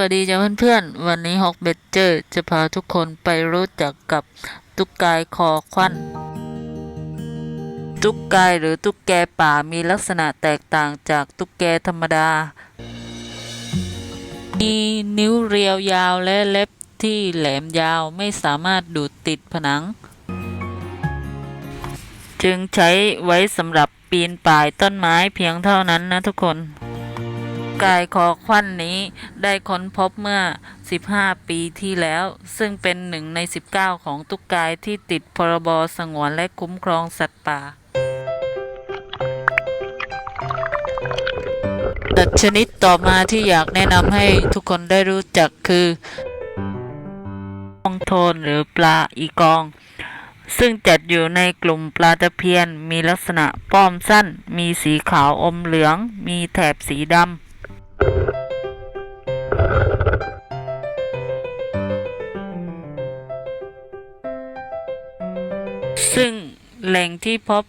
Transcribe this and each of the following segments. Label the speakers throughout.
Speaker 1: วัสดีจ้าเพื่อนๆ วันนี้ฮอกเบเจอร์จะพาทุกคนไปรู้จักกับตุ๊กกายคอควัน ตุ๊กกายหรือตุ๊กแกป่ามีลักษณะแตกต่างจากตุ๊กแกธรรมดา มีนิ้วเรียวยาวและเล็บที่แหลมยาวไม่สามารถดูดติดผนัง จึงใช้ไว้สำหรับปีนป่ายต้นไม้เพียงเท่านั้นนะทุกคน กายคอควันนี้ได้ค้นพบเมื่อ 15 ปีที่แล้ว ซึ่งเป็นหนึ่งใน 19 ของตุ๊กกายที่ติดพรบสงวนและคุ้มครองสัตว์ป่าสัตว์ชนิดต่อมาที่อยากแนะนำให้ทุกคนได้รู้จักคือองโทนหรือปลาอีกอง ซึ่งจัดอยู่ในกลุ่มปลาตะเพียน มีลักษณะป้อมสั้น มีสีขาวอมเหลือง มีแถบสีดำ ซึ่งแหล่งที่พบ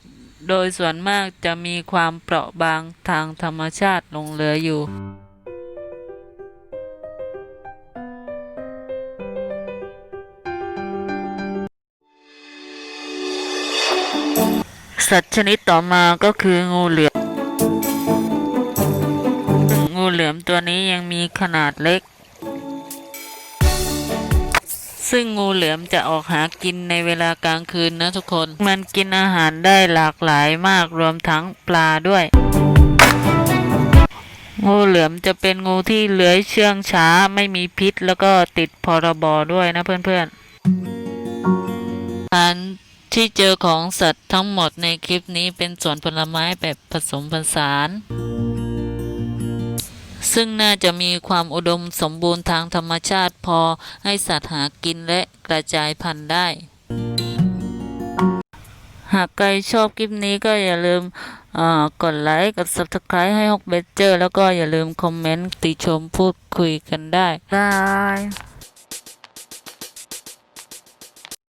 Speaker 1: โดยส่วนมากจะมีความเปราะบางทางธรรมชาติลงเหลืออยู่ สัตว์ชนิดต่อมาก็คืองูเหลือม งูเหลือมตัวนี้ยังมีขนาดเล็ก ซึ่งงูเหลือมจะออกหากินในเวลากลางคืนนะทุกคน มันกินอาหารได้หลากหลายมากรวมทั้งปลาด้วย งูเหลือมจะเป็นงูที่เลื้อยเชื่องช้าไม่มีพิษ แล้วก็ติดพรบด้วยนะเพื่อนๆอันที่เจอของสัตว์ทั้งหมดในคลิปนี้เป็นสวนผลไม้แบบผสมผสาน ซึ่งน่าจะมีความอุดมสมบูรณ์ทางธรรมชาติพอให้สัตว์หากินและกระจายพันธุ์ได้ หากใครชอบคลิปนี้ก็อย่าลืมกดไลค์กด subscribe ให้ฮอกเบเจอร์ แล้วก็อย่าลืมคอมเมนต์ติชมพูดคุยกันได้บาย